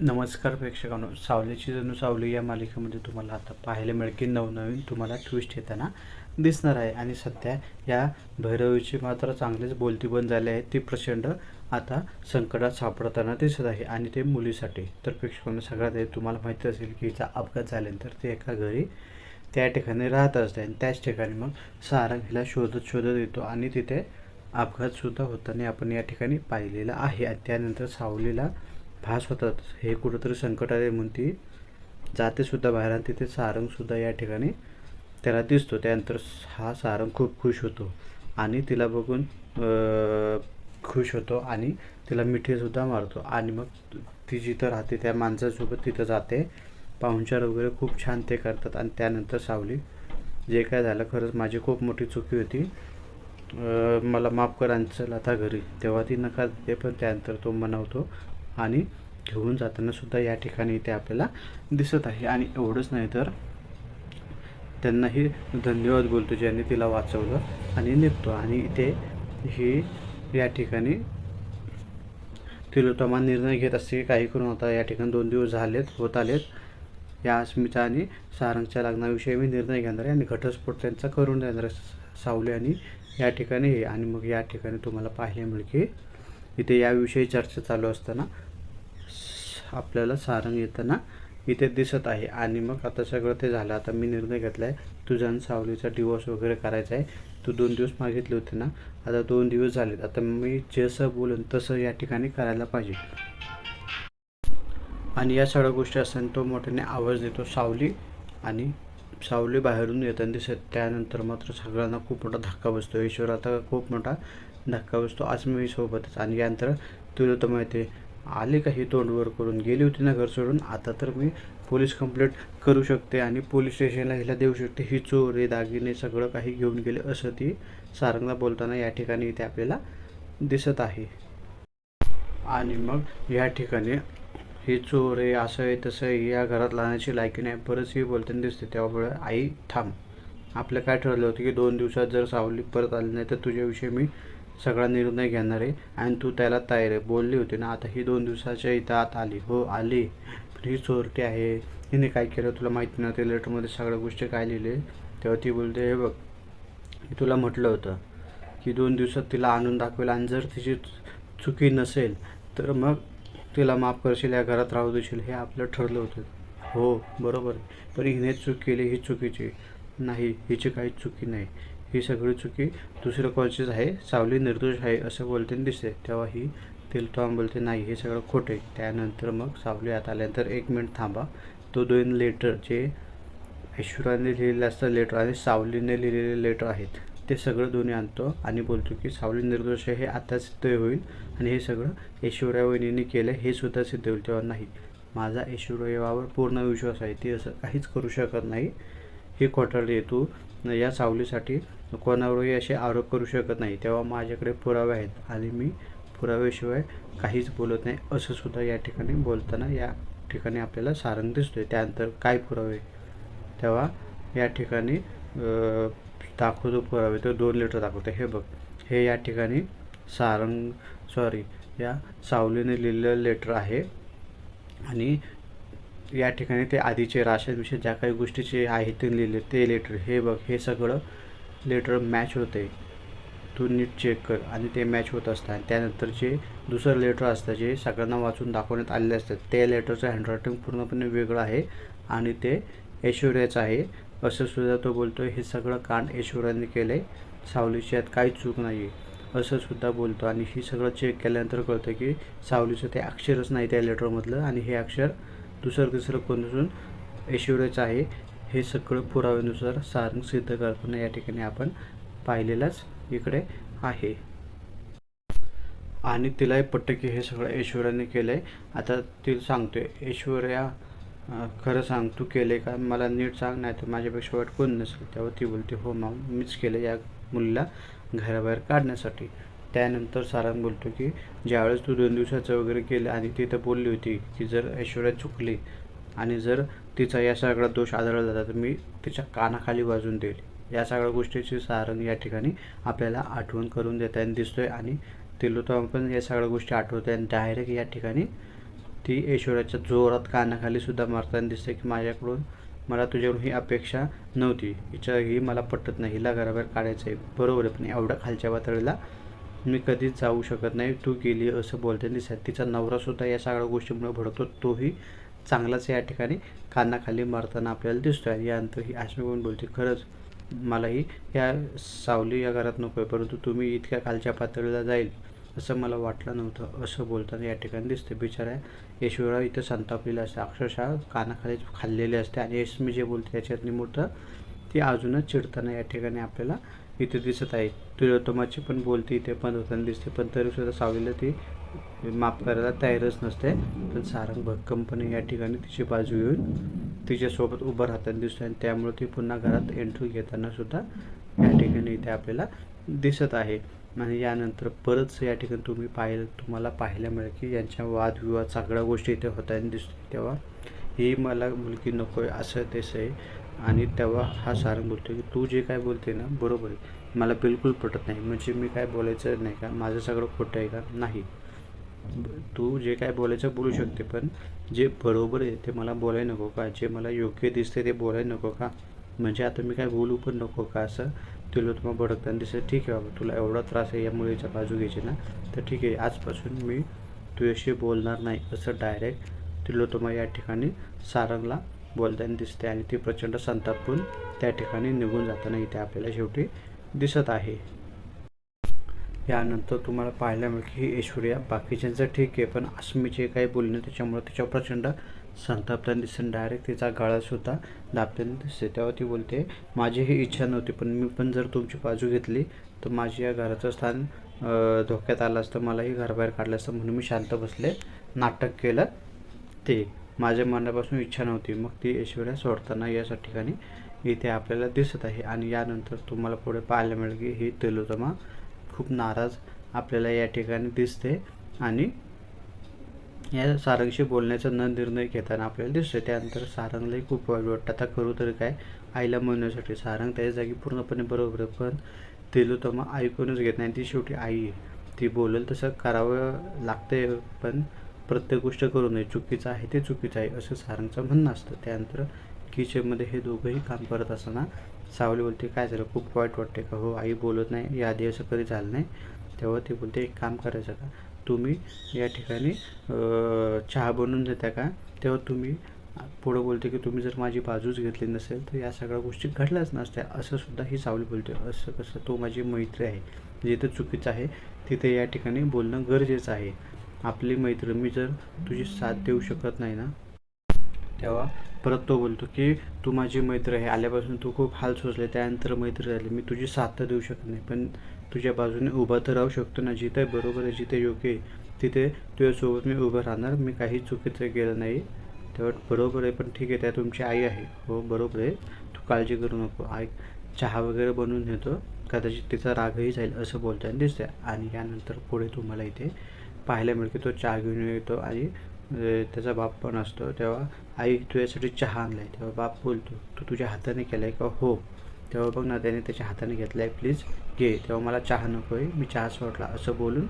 नमस्कार प्रेक्षकांनो. सावलीची जणू सावली या मालिकेमध्ये तुम्हाला आता पाहायला मिळेल की नवनवीन तुम्हाला ट्विस्ट येताना दिसणार आहे. आणि सध्या या भैरवीची मात्र चांगलेच बोलती बंद झाली आहे. ती प्रचंड आता संकटात सापडताना दिसत आहे. आणि ते मुलीसाठी. तर प्रेक्षकांनो सगळ्यात तुम्हाला माहिती असेल की हिचा अपघात झाल्यानंतर ते एका घरी त्या ठिकाणी राहत असते. आणि त्याच ठिकाणी मग सारंग हिला शोधत शोधत येतो. आणि तिथे अपघातसुद्धा होताना आपण या ठिकाणी पाहिलेला आहे. आणि त्यानंतर सावलीला भास होतात हे कुठंतरी संकट आहे म्हणून ती जाते सुद्धा बाहेर आणि तिथे सारंगसुद्धा या ठिकाणी त्याला दिसतो. त्यानंतर हा सारंग खूप खुश होतो आणि तिला बघून खुश होतो आणि तिला मिठीसुद्धा मारतो. आणि मग ती जिथं राहते त्या माणसासोबत तिथं जाते. पाहुणचार वगैरे खूप छान ते करतात आणि त्यानंतर सावली जे काय झालं खरंच माझी खूप मोठी चुकी होती. मला माफ कर आणि आता घरी. तेव्हा ती नकार देते पण त्यानंतर तो मनवतो आणि घेऊन जाताना सुद्धा या ठिकाणी इथे आपल्याला दिसत आहे. आणि एवढंच नाही तर त्यांनाही धन्यवाद बोलतो ज्यांनी तिला वाचवलं आणि निघतो आणि इथे ही या ठिकाणी तिलोत्तमा निर्णय घेत असते काही करून आता या ठिकाणी दोन दिवस झालेत होत आलेत. या अस्मिता आणि सारंगच्या लग्नाविषयी मी निर्णय घेणार आहे आणि घटस्फोट त्यांचा करून देणार सावली आणि या ठिकाणी आणि मग या ठिकाणी तुम्हाला पाहायला मिळेल की इथे याविषयी चर्चा चालू असताना आपल्याला सारंग येताना इथे दिसत आहे. आणि मग आता सगळं ते झालं. आता मी निर्णय घेतला आहे तुझा आणि सावलीचा डिवोर्स वगैरे करायचा आहे तू दोन दिवस मागितले होते ना? आता दोन दिवस झालेत. आता मी जसं बोलेन तसं या ठिकाणी करायला पाहिजे. आणि या सगळ्या गोष्टी असताना तो मोठ्याने आवाज देतो सावली. आणि सावली बाहेरून येताना दिसत. त्यानंतर मात्र सगळ्यांना खूप मोठा धक्का बसतो. ईश्वर आता खूप मोठा धक्का बसतो. आज मी सोबतच. आणि यानंतर तुला तर माहिती आहे आले का हे तोंडवर करून? गेली होती ना घर सोडून? आता तर मी पोलीस कंप्लेंट करू शकते आणि पोलीस स्टेशनला हिला देऊ शकते. ही चोर हे दागिने सगळं काही घेऊन गेले असं ती सारंगला बोलताना या ठिकाणी इथे आपल्याला दिसत आहे. आणि मग या ठिकाणी हे चोर आहे असं आहे तसं आहे या घरात लावण्याची लायकी नाही. परत ही बोलताना दिसते. त्यामुळे आई थांब. आपलं काय ठरलं होतं की दोन दिवसात जर सावली परत आली नाही तर तुझ्याविषयी मी सगळा निर्णय घेणार आहे. आणि तू त्याला तयार आहे. बोलली होती ना आता ही दोन दिवसाच्या इथं आत आली. हो आली. ही चोरटी आहे. हिने काय केलं तुला माहिती नव्हते? लेटरमध्ये सगळ्या गोष्टी काय लिहिले तेव्हा ती बोलते हे बघ मी तुला म्हटलं होतं की दोन दिवसात तिला आणून दाखवेल आणि जर तिची चुकी नसेल तर मग तिला माफ करशील या घरात राहू देशील. हे आपलं ठरलं होतं. हो बरोबर पण हिने चूक केली ही चुकीची. नाही हिची काही चुकी नाही. ही सगळी चुकी दुसरं कॉलचीच आहे. सावली निर्दोष आहे असं बोलताना दिसते. तेव्हा ही तिला टॉम बोलते नाही हे सगळं खोटं आहे. त्यानंतर मग सावली आत आल्यानंतर एक मिनिट थांबा. तो दोन लेटर जे ऐश्वर्याने लिहिलेलं असतं लेटर आणि सावलीने लिहिलेले लेटर आहेत ते सगळं दोन्ही आणतो आणि बोलतो की सावली निर्दोष हे आता सिद्ध होईल आणि हे सगळं ऐश्वर्या वहिनीने केलं हे सुद्धा सिद्ध होईल तेव्हा नाही. माझा ऐश्वर्यावर पूर्ण विश्वास आहे ती असं काहीच करू शकत नाही. हे खोटारडी तू या सावलीसाठी कोणावरही असे आरोप करू शकत नाही. तेव्हा माझ्याकडे पुरावे आहेत आणि मी पुराव्याशिवाय काहीच बोलत नाही असं सुद्धा या ठिकाणी बोलताना या ठिकाणी आपल्याला सारंग दिसतो आहे त्यानंतर काय पुरावे? तेव्हा या ठिकाणी दाखवतो पुरावे तर दोन लिटर दाखवतो हे बघ. हे या ठिकाणी सारंग सॉरी या सावलीने लिहिलेलं लेटर आहे. आणि या ठिकाणी ते आधीचे राशनविषयी ज्या काही गोष्टीचे आहेत ते लिहिले ते लेटर हे बघ हे सगळं लेटर मॅच होते. तू नीट चेक कर. आणि ते मॅच होत असतात त्यानंतर जे दुसरं लेटर असतं जे सगळ्यांना वाचून दाखवण्यात आलेले असतात ते लेटरचं हँडरायटिंग पूर्णपणे वेगळं आहे. आणि ते ऐश्वर्याचं आहे. असं सुद्धा तो बोलतो हे सगळं कांड ऐश्वर्याने केलं आहे सावलीची यात काहीच चूक नाही आहे असं सुद्धा बोलतो. आणि ही सगळं चेक केल्यानंतर कळतं की सावलीचं ते अक्षरच नाही त्या लेटरमधलं आणि हे अक्षर दुसरं तिसरं कोण नसून ऐश्वर्याचं आहे? हे सगळं पुराव्यानुसार सारंग सिद्ध करताना या ठिकाणी आपण पाहिलेलंच इकडे आहे. आणि तिलाही पटतं की हे सगळं ऐश्वर्याने केलं आहे आता तिला सांगतोय ऐश्वर्या खरं सांग तू केले का? मला नीट सांग नाही तर माझ्यापेक्षा वाईट कोण नसेल? तेव्हा ती बोलते हो माम मीच केलं या मुलीला घराबाहेर काढण्यासाठी. त्यानंतर सारंग बोलतो की ज्यावेळेस तू दोन दिवसाचं वगैरे केलं आणि ती तर बोलली होती की जर ऐश्वर्या चुकली आणि जर तिचा या सगळा दोष आढळला जाता तर मी तिच्या कानाखाली वाजून देईल. या सगळ्या गोष्टीची सारण या ठिकाणी आपल्याला आठवण करून देताना दिसतोय. आणि तिलोत्तम पण या सगळ्या गोष्टी आठवते आणि डायरेक्ट या ठिकाणी ती ऐश्वर्याच्या जोरात कानाखाली सुद्धा मारताना दिसते की माझ्याकडून मला तुझ्याकडून ही अपेक्षा नव्हती. हिच्या ही मला पटत नाही. हिला घराबाहेर काढायचं आहे बरोबर आहे पण एवढ्या खालच्या पातळीला मी कधीच जाऊ शकत नाही. तू गेली असं बोलते दिसत तिचा नवरासुद्धा या सगळ्या गोष्टीमुळे भडकतो. तोही चांगलाच या ठिकाणी कानाखाली मारताना आपल्याला दिसतो आहे यानंतर ही आश्मी बोलते खरंच मलाही या सावली या घरात नको आहे परंतु तुम्ही इतक्या खालच्या पातळीला जाईल असं मला वाटलं नव्हतं. असं बोलताना या ठिकाणी दिसते बिचारा यशवरा इथं संतापलेलं असते. अक्षरशः कानाखाली खाल्लेले असते. आणि यशमी जे बोलते त्याच्यात निमूर्त ती अजूनच चिडताना या ठिकाणी आपल्याला इथे दिसत आहे. तिलोत्तमाची पण बोलती इथे पण होताना दिसते पण तरीसुद्धा सावलीला ती माफ करायला तयारच नसते. पण सारंग भक्कमपणे या ठिकाणी तिची बाजू येऊन तिच्यासोबत उभं राहताना दिसतो आणि त्यामुळे ती पुन्हा घरात एंट्री घेताना सुद्धा या ठिकाणी इथे आपल्याला दिसत आहे. आणि यानंतर परत या ठिकाणी तुम्ही पाहिलं तुम्हाला पाहायला मिळेल की यांच्या वादविवाद सगळ्या गोष्टी इथे होताना दिसतो तेव्हा ही मला मुलगी नको आहे असं तसं आहे. आणि तेव्हा हा सारंग बोलतो की तू जे काय बोलते ना बरोबर आहे. मला बिलकुल पटत नाही. म्हणजे मी काय बोलायचं नाही का? माझं सगळं खोटं आहे का? नाही. तू जे काय बोलायचं बोलू शकते पण जे बरोबर आहे ते मला बोलायला नको का? जे मला योग्य दिसते ते बोलायला नको का? म्हणजे आता मी काय बोलू पण नको का? असं तिला तुम्हाला भडकताना दिसत ठीक आहे बाबा तुला एवढा त्रास आहे या मुलीच्या बाजू घ्यायची ना? तर ठीक आहे आजपासून मी तुझ्याशी बोलणार नाही. असं डायरेक्ट तिलोत्तमा या ठिकाणी सारंगला बोलताना दिसते आणि ती प्रचंड संतापून त्या ठिकाणी निघून जाताना इथे आपल्याला शेवटी दिसत आहे. यानंतर तुम्हाला पाहायला मिळेल की ही ऐश्वर्या बाकीच्यांचं ठीक आहे पण अस्मीचे काही बोलणे त्याच्यामुळे तिच्यावर प्रचंड संतापताना दिसून डायरेक्ट तिचा गळासुद्धा दाबताना दिसते तेव्हा ती बोलते माझी ही इच्छा नव्हती पण मी पण जर तुमची बाजू घेतली तर माझी या घराचं स्थान धोक्यात आलं असतं मलाही घराबाहेर काढलं असतं म्हणून मी शांत बसले. नाटक केलं ते. माझ्या मनापासून इच्छा नव्हती. मग ती ऐश्वर्या सोडताना या ठिकाणी इथे आपल्याला दिसत आहे. आणि यानंतर तुम्हाला पुढे पाहायला मिळेल की ही तेलुतमा खूप नाराज आपल्याला या ठिकाणी दिसते. आणि या सारंगशी बोलण्याचा न निर्णय घेताना आपल्याला दिसतो त्यानंतर सारंगलाही खूप वाईट वाटतं. आता करू तरी काय आईला म्हणण्यासाठी सारंग त्याच्या जागी पूर्णपणे बरोबर आहे. पण तेलुतमा ऐकूनच घेत नाही. ती शेवटी आई आहे. ती बोलेल तसं करावं लागते पण प्रत्येक गोष्ट करू नये चुकीचं आहे ते चुकीचं आहे असं सारांचं म्हणणं असतं. त्यानंतर किचनमध्ये हे दोघंही काम करत असताना सावली बोलते काय झालं? खूप वाईट वाटते का हो? आई बोलत नाही. या आधी असं कधी झालं नाही. तेव्हा ते बोलते एक काम करायचं का? तुम्ही या ठिकाणी चहा बनवून देता का? तेव्हा तुम्ही पुढं बोलते की तुम्ही जर माझी बाजूच घेतली नसेल तर या सगळ्या गोष्टी घडल्याच नसत्या. असं सुद्धा ही सावली बोलते. असं कसं? तो माझी मैत्री आहे. जिथं चुकीचं आहे तिथे या ठिकाणी बोलणं गरजेचं आहे. आपली मैत्री मी जर तुझी साथ देऊ शकत नाही ना? तेव्हा? परत तो बोलतो की तू माझी मैत्र आहे. आल्यापासून तू खूप हाल सोचले त्यानंतर मैत्री झाली. मी तुझी साथ तर देऊ शकत नाही पण तुझ्या बाजूने उभा तर राहू शकतो ना? जिथे बरोबर आहे जिथे योग्य आहे तिथे तुझ्यासोबत मी उभं राहणार. मी काही चुकीचं केलं नाही. तेव्हा बरोबर आहे पण ठीक आहे त्या तुमची आई आहे. हो बरोबर आहे. तू काळजी करू नको. आई चहा वगैरे बनवून नेतो कदाचित तिचा रागही जाईल असं बोलताना दिसते आणि यानंतर पुढे तुम्हाला इथे पाहायला मिळते तो चहा घेऊन येतो. आणि त्याचा बाप पण असतो तेव्हा आई तुझ्यासाठी चहा आणला आहे तेव्हा बाप बोलतो तू तुझ्या हाताने केला आहे का? हो. तेव्हा बघ ना त्याने त्याच्या हाताने घेतला आहे प्लीज घे. तेव्हा मला चहा नको आहे मी चहा सोडला. असं बोलून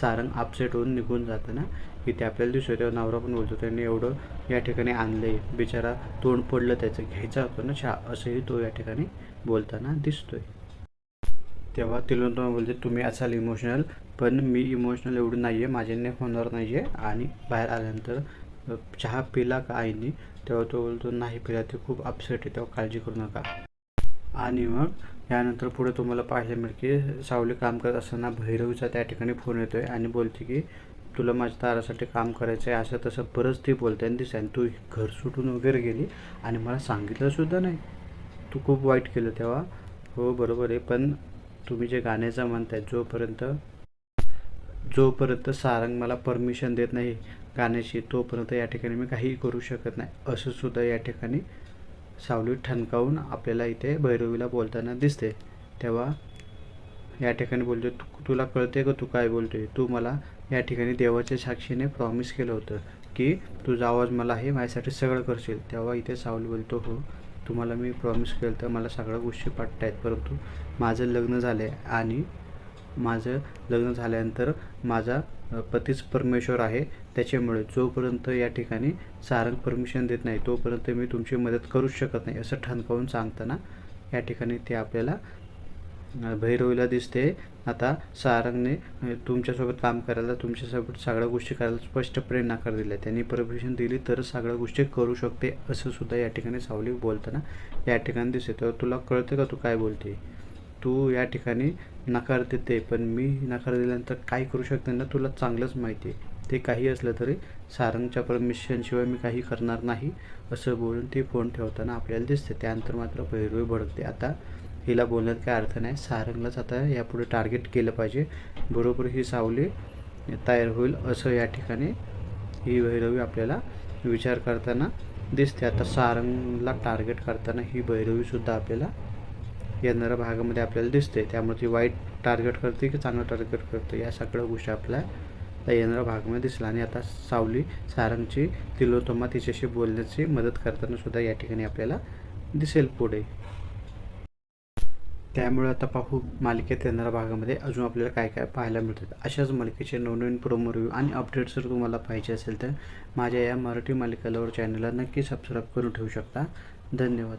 सारंग अपसेट होऊन निघून जाताना इथे आपल्याला दिसतो तेव्हा नवरा पण बोलतो त्याने एवढं या ठिकाणी आणलं आहे बिचारा तोंड पडलं त्याचं. घ्यायचा होतं ना चहा. असंही तो या ठिकाणी बोलताना दिसतोय. तेव्हा तिलोत्तमा बोलते तुम्ही असाल इमोशनल पण मी इमोशनल एवढं नाही आहे माझ्याने होणार नाही आहे आणि बाहेर आल्यानंतर चहा पिला का आईने? तेव्हा तो बोलतो नाही पिला ते खूप अपसेट आहे तेव्हा काळजी करू नका. आणि मग यानंतर पुढे तुम्हाला पाहायला मिळेल की सावली काम करत असताना भैरवीचा त्या ठिकाणी फोन येतो आहे आणि बोलते की तुला माझ्या तारासाठी काम करायचं आहे असं तसं परत ती बोलते आणि दिसाय तू घर सुटून वगैरे गेली आणि मला सांगितलंसुद्धा नाही. तू खूप वाईट केलं तेव्हा. हो बरोबर आहे पण तुम्ही जे गाण्याचं म्हणताय जोपर्यंत जोपर्यंत सारंग मला परमिशन देत नाही गाण्याची तोपर्यंत या ठिकाणी मी काहीही करू शकत नाही. असं सुद्धा या ठिकाणी सावली ठणकावून आपल्याला इथे भैरवीला बोलताना दिसते. तेव्हा या ठिकाणी बोलतो तू तुला कळते का तू काय बोलतोय? तू मला या ठिकाणी देवाच्या साक्षीने प्रॉमिस केलं होतं की तुझा आवाज मला हे माझ्यासाठी सगळं करशील. तेव्हा इथे सावली बोलतो हो तुम्हाला मी प्रॉमिस केलं तर मला सगळ्या गोष्टी पटत आहेत. परंतु माझं लग्न झालं आहे आणि माझं लग्न झाल्यानंतर माझा पतीच परमेश्वर आहे. त्याच्यामुळे जोपर्यंत या ठिकाणी सारंग परमिशन देत नाही तोपर्यंत मी तुमची मदत करूच शकत नाही असं ठणकावून सांगताना या ठिकाणी ते आपल्याला भैरवीला दिसते. आता सारंगने तुमच्यासोबत काम करायला तुमच्यासोबत सगळ्या गोष्टी करायला स्पष्टपणे नकार दिल्या त्यांनी परमिशन दिली तर सगळ्या गोष्टी करू शकते असं सुद्धा या ठिकाणी सावली बोलताना या ठिकाणी दिसते तर तुला कळतं का तू काय बोलते तू या ठिकाणी नकार देते पण मी नकार दिल्यानंतर काय करू शकते ना तुला चांगलंच माहिती आहे. ते काही असलं तरी सारंगच्या परमिशनशिवाय मी काही करणार नाही असं बोलून ती फोन ठेवताना आपल्याला दिसते त्यानंतर मात्र भैरवी भडकते. आता हिला बोलण्यात काय अर्थ नाही. सारंगलाच आता यापुढे टार्गेट केलं पाहिजे. बरोबर ही सावली तयार होईल असं या ठिकाणी ही भैरवी आपल्याला विचार करताना दिसते. आता सारंगला टार्गेट करताना ही भैरवीसुद्धा आपल्याला येणाऱ्या भागामध्ये आपल्याला दिसते. त्यामुळे ती वाईट टार्गेट करते की चांगलं टार्गेट करते? या सगळ्या गोष्टी आपल्या त्या येणाऱ्या भागामध्ये दिसला आणि आता सावली सारंगची तिलोतमा तिच्याशी बोलण्याची मदत करताना सुद्धा या ठिकाणी आपल्याला दिसेल पुढे. त्यामुळे आता पाहू मालिकेत येणाऱ्या भागामध्ये अजून आपल्याला काय काय पाहायला मिळतात. अशाच मालिकेचे नवनवीन प्रोमो रिव्ह्यू आणि अपडेट्स जर तुम्हाला पाहिजे असेल तर माझ्या या मराठी मालिकालावर चॅनलला नक्की सबस्क्राईब करून ठेवू शकता. धन्यवाद.